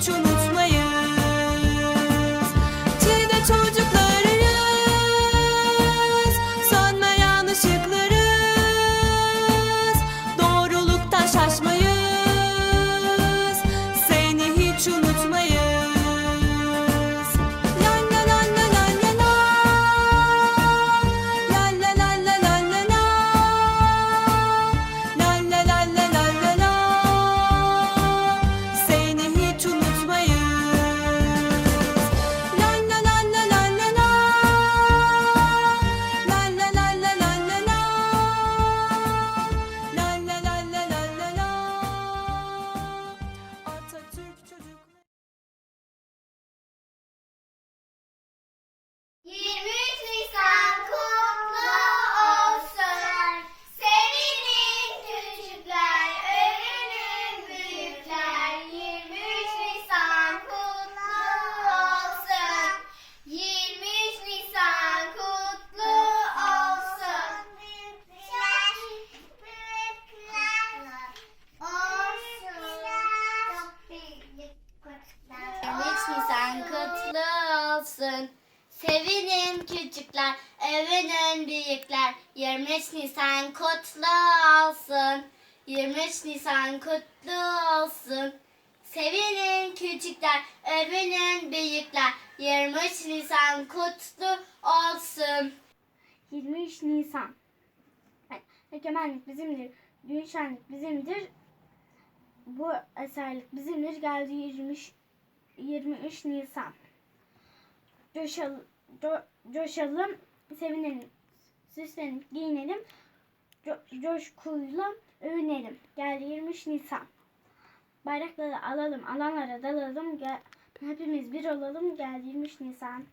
to Sevinin küçükler, övünün büyükler. 23 Nisan kutlu olsun. 23 Nisan kutlu olsun. Sevinin küçükler, övünün büyükler. 23 Nisan kutlu olsun. 23 Nisan. Egemenlik bizimdir. Düğün şenlik bizimdir. Bu eserlik bizimdir. Geldi 23, 23 Nisan. Coşalım, co- coşalım, sevinelim, süslenip giyinelim, co- coşkuyla övünelim. Geldi 23 Nisan. Bayrakları alalım, alanlara dalalım, gel, hepimiz bir olalım. Geldi 23 Nisan.